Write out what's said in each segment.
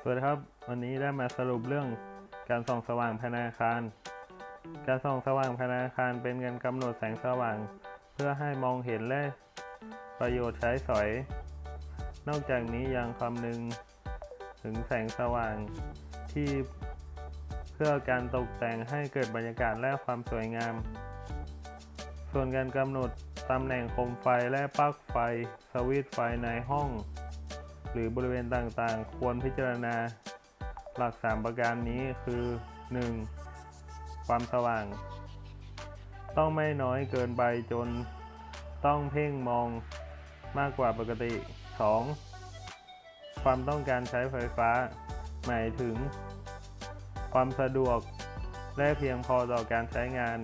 สวัสดีครับ วันนี้ได้มาสรุปเรื่องการส่องสว่างภายในอาคาร การส่องสว่างภายในอาคารเป็นการกำหนดแสงสว่าง เพื่อให้มองเห็นและประโยชน์ใช้สอย นอกจากนี้ยังคำนึงถึงแสงสว่างที่เพื่อการตกแต่งให้เกิดบรรยากาศและความสวยงาม ส่วนการกำหนดตำแหน่งโคมไฟและปลั๊กไฟ สวิตช์ไฟในห้อง หรือบริเวณต่างๆ ควรพิจารณาหลัก 3 ประการนี้คือ 1. ความสว่าง ต้องไม่น้อยเกินไปจนต้องเพ่งมองมากกว่าปกติ 2. ความต้องการใช้ไฟฟ้า หมายถึง ความสะดวกและเพียงพอต่อการใช้งาน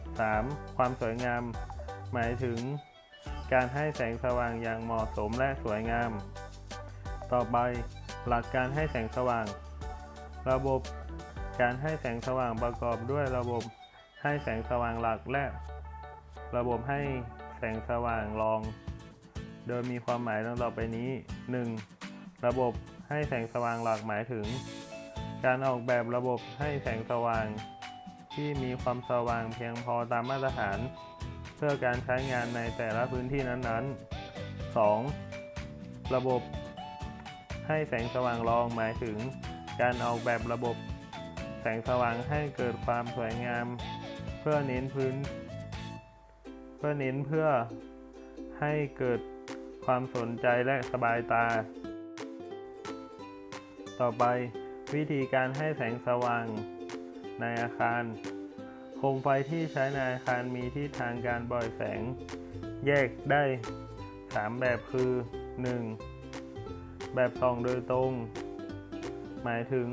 3. ความสวยงาม หมายถึง การให้แสงสว่างอย่างเหมาะสมและสวยงาม ต่อไป หลักการให้แสงสว่าง ระบบการให้แสงสว่างประกอบด้วยระบบให้แสงสว่างหลักและ ระบบให้แสงสว่างรอง โดยมีความหมายดังต่อไปนี้ 1. ระบบให้แสงสว่างหลักหมายถึง การออกแบบระบบให้แสงสว่าง ที่มีความสว่างเพียงพอตามมาตรฐาน เพื่อการใช้งานในแต่ละพื้นที่นั้นๆ 2. ระบบ ให้แสงสว่างรองหมายถึง การออกแบบระบบ แสงสว่างให้เกิดความสวยงาม เพื่อเน้นพื้น เพื่อเน้นเพื่อให้เกิดความสนใจและสบายตา ต่อไปวิธีการให้แสงสว่างในอาคาร โคมไฟที่ใช้ในอาคารมีทิศทางการปล่อยแสง แยกได้ 3 แบบคือ 1. แบบส่องโดยตรง หมายถึง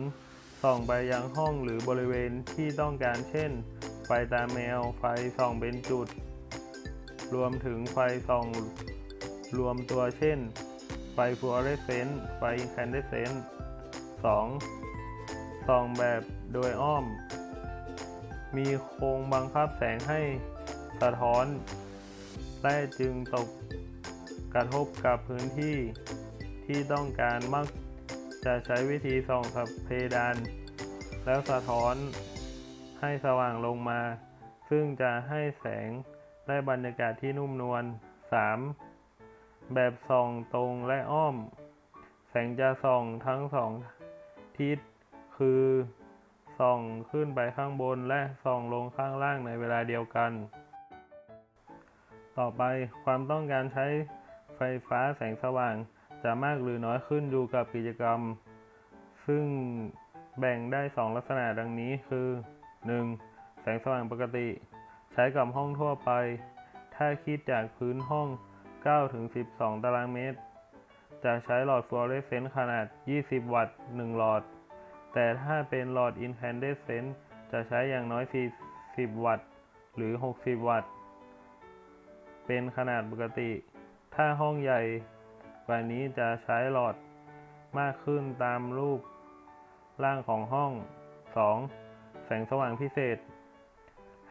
ส่องไปยังห้องหรือบริเวณที่ต้องการเช่น ไฟตาแมว ไฟส่องเป็นจุด รวมถึงไฟส่องรวมตัวเช่น ไฟฟลูออเรสเซนต์ ไฟอินแคนเดเซนต์ 2. ส่องแบบโดยอ้อม มีโครงบังคับแสงให้สะท้อนและจึงตกกระทบกับพื้นที่ ที่ต้องการมักจะใช้วิธีส่องกับเพดาน แล้วสะท้อนให้สว่างลงมา ซึ่งจะให้แสงและบรรยากาศที่นุ่มนวล 3. แบบส่องตรงและอ้อม แสงจะส่องทั้งสองทิศ คือส่องขึ้นไปข้างบนและส่องลงข้างล่างในเวลาเดียวกัน ต่อไปความต้องการใช้ไฟฟ้าแสงสว่าง จะมากหรือน้อยขึ้นอยู่กับกิจกรรม ซึ่งแบ่งได้ 2 ลักษณะดังนี้คือ 1. แสงสว่างปกติ ใช้กับห้องทั่วไป ถ้าคิดจากพื้นห้อง 9-12 ตารางเมตร จะใช้หลอดฟลูออเรสเซนต์ขนาด 20 วัตต์ 1 หลอด แต่ถ้าเป็นหลอดอินแคนเดสเซนต์จะใช้อย่างน้อย 40 วัตต์ หรือ 60 วัตต์ เป็นขนาดปกติ ถ้าห้องใหญ่ กว่านี้จะใช้หลอดมากขึ้นตามรูปร่างของห้อง 2. แสงสว่างพิเศษ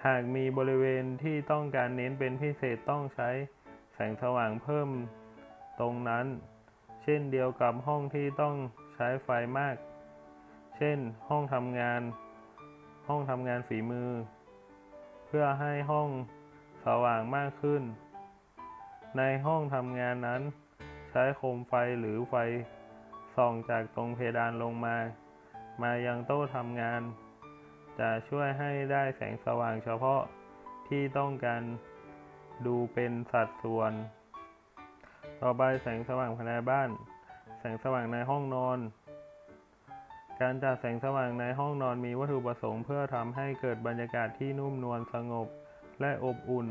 หากมีบริเวณที่ต้องการเน้นเป็นพิเศษต้องใช้แสงสว่างเพิ่มตรงนั้น เช่นเดียวกับห้องที่ต้องใช้ไฟมาก เช่น ห้องทำงาน ห้องทำงานฝีมือ เพื่อให้ห้องสว่างมากขึ้น ในห้องทำงานนั้น ใช้โคมไฟหรือไฟส่องจากตรงเพดานลงมา มายังโต๊ะทำงาน จะช่วยให้ได้แสงสว่างเฉพาะที่ต้องการดูเป็นสัดส่วน ต่อไปแสงสว่างภายในบ้าน แสงสว่างในห้องนอน การจัดแสงสว่างในห้องนอนมีวัตถุประสงค์เพื่อทำให้เกิดบรรยากาศที่นุ่มนวลสงบและอบอุ่น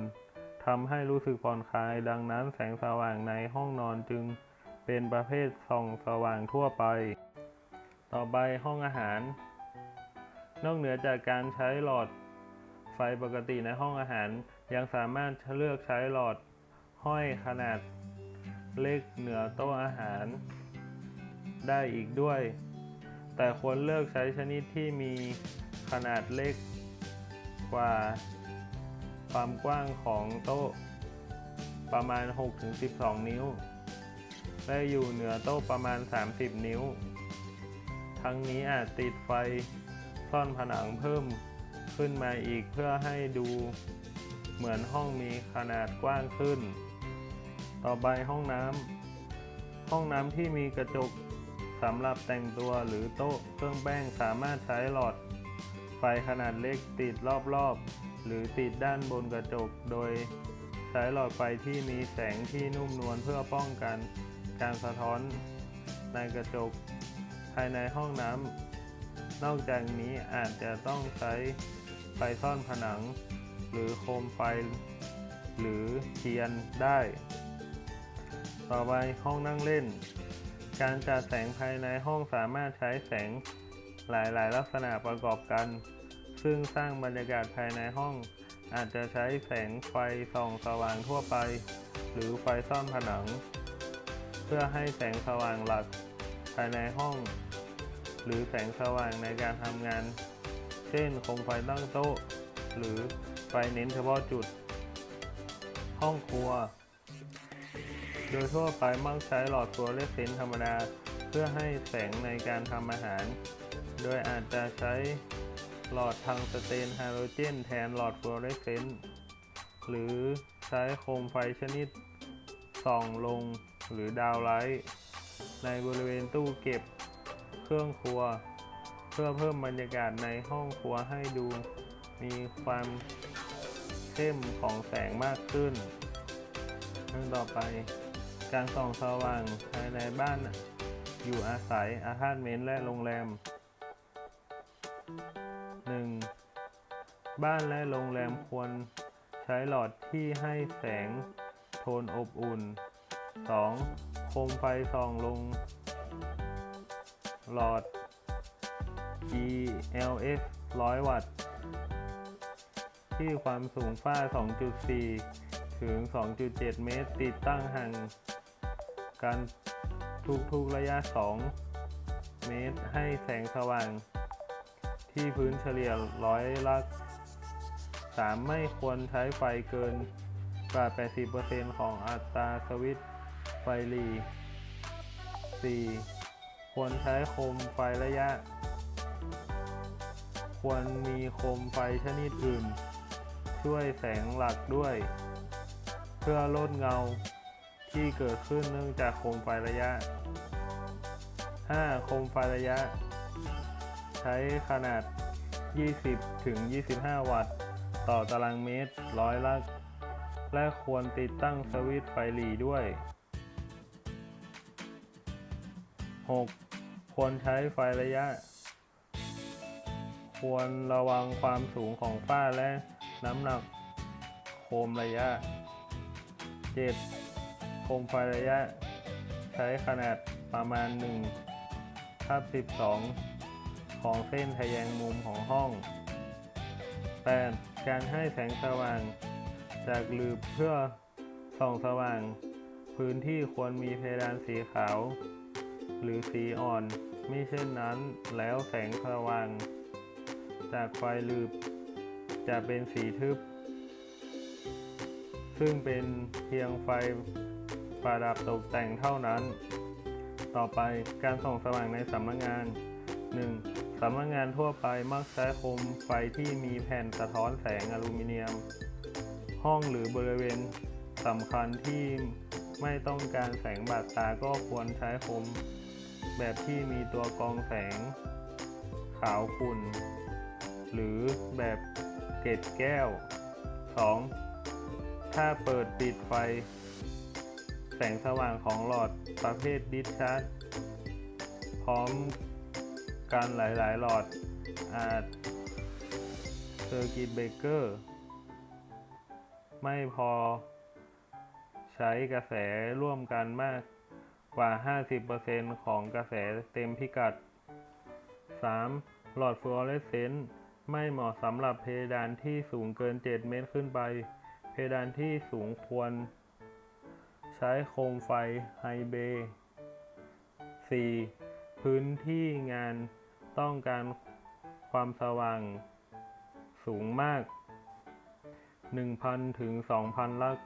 ทำให้รู้สึกผ่อนคลาย ดังนั้นแสงสว่างในห้องนอนจึงเป็นประเภทส่องสว่างทั่วไป ต่อไปห้องอาหาร นอกเหนือจากการใช้หลอดไฟปกติในห้องอาหาร ยังสามารถเลือกใช้หลอดห้อยขนาดเล็กเหนือโต๊ะอาหาร ได้อีกด้วย แต่ควรเลือกใช้ชนิดที่มีขนาดเล็กกว่า ความกว้างของโต๊ะประมาณ 6-12 นิ้ว และอยู่เหนือโต๊ะประมาณ 30 นิ้ว ทั้งนี้อาจติดไฟซ่อนผนังเพิ่มขึ้นมาอีกเพื่อให้ดูเหมือนห้องมีขนาดกว้างขึ้น ต่อไปห้องน้ำ ห้องน้ำที่มีกระจกสำหรับแต่งตัวหรือโต๊ะเครื่องแป้งสามารถใช้หลอด ไฟขนาดเล็กติดรอบๆ หรือติดด้านบนกระจก โดยใช้หลอดไฟที่มีแสงที่นุ่มนวลเพื่อป้องกันการสะท้อนในกระจกภายในห้องน้ำนอกจากนี้อาจจะต้องใช้ไฟซ่อนผนัง หรือโคมไฟ หรือเทียนได้ ต่อไปห้องนั่งเล่น การจัดแสงภายในห้องสามารถใช้แสงหลาย ๆ ลักษณะประกอบกัน ซึ่งสร้างบรรยากาศภายในห้อง อาจจะใช้แสงไฟส่องสว่างทั่วไป หรือไฟซ่อนผนัง เพื่อให้แสงสว่างหลักภายในห้อง หรือแสงสว่างในการทำงาน เช่นโคมไฟตั้งโต๊ะ หรือไฟเน้นเฉพาะจุด ห้องครัว โดยทั่วไปมักใช้หลอดฟลูออเรสเซนต์ธรรมดา เพื่อให้แสงในการทำอาหาร โดยอาจจะใช้ หลอดทางสเตนไฮโดรเจน แทนหลอดฟลูออเรสเซนต์หรือใช้โคมไฟชนิดส่องลงหรือดาวไลท์ในบริเวณตู้เก็บเครื่องครัว เพื่อเพิ่มบรรยากาศในห้องครัวให้ดูมีความเข้มของแสงมากขึ้นเรื่องต่อไปการส่องสว่างภายในบ้านอยู่อาศัยอาพาร์ตเมนต์และโรงแรม บ้านและโรงแรมควรใช้หลอดที่ให้แสงโทนอบอุ่น 2. โคมไฟส่องลง หลอด ELS 100 วัตต์ ที่ความสูงฝ้า 2.4 ถึง 2.7 เมตร ติดตั้งห่างกันทุกๆระยะ 2 เมตรให้แสงสว่าง ที่พื้นเฉลี่ยร้อยละ 3 ไม่ควรใช้ไฟเกินกว่า 80%ของอัตราสวิตช์ไฟหลี 4. ควรใช้โคมไฟระยะ ควรมีโคมไฟชนิดอื่น ช่วยแสงหลักด้วย เพื่อลดเงาที่เกิดขึ้นเนื่องจากโคมไฟระยะ 5. โคมไฟระยะ ใช้ขนาด 20ถึง25 วัตต์ ต่อตารางเมตรร้อยละและควรติดตั้งสวิตช์ไฟหลีด้วย 6. ควรใช้ไฟระยะ ควรระวังความสูงของฝ้าและน้ำหนักโคมระยะ 7. โคมไฟระยะ ใช้ขนาดประมาณ1ทับ12 ของเส้นทะแยงมุมของห้อง 8. การให้แสงสว่าง จากหลืบเพื่อส่องสว่าง พื้นที่ควรมีเพดานสีขาว หรือสีอ่อนมิเช่นนั้นแล้วแสงสว่าง จากไฟหลืบ จะเป็นสีทึบ ซึ่งเป็นเพียงไฟประดับตกแต่งเท่านั้น ต่อไปการส่องสว่างในสำนักงาน 1. สำนักงานทั่วไปมักใช้โคมไฟที่มีแผ่นสะท้อนแสงอลูมิเนียม ห้องหรือบริเวณสำคัญที่ไม่ต้องการแสงบาดตาก็ควรใช้โคม แบบที่มีตัวกรองแสง ขาวขุ่น หรือแบบเกล็ดแก้ว 2. ถ้าเปิดปิดไฟ แสงสว่างของหลอดประเภทดิสชาร์จพร้อม กันหลาย ๆ หลอดอาจเซอร์กิตเบเกอร์ ไม่พอใช้กระแสร่วมกันมากกว่า 50%ของกระแสเต็มพิกัด 3. หลอดฟลูออเรสเซนต์ไม่เหมาะสำหรับเพดานที่สูงเกิน 7 เมตรขึ้นไป เพดานที่สูงควร ใช้โคมไฟไฮเบย์ 4. พื้นที่งาน ต้องการความสว่างสูงมาก 1,000 ถึง 2,000 ลัก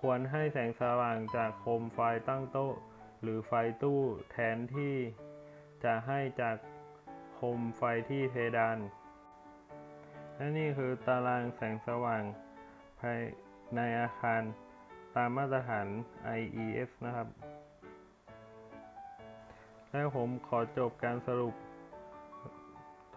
ควรให้แสงสว่างจากโคมไฟตั้งโต๊ะ หรือไฟตู้แทนที่จะให้จากโคมไฟที่เพดาน และนี่คือตารางแสงสว่างภายในอาคารตามมาตรฐาน IES นะครับ แล้วผมขอจบการสรุป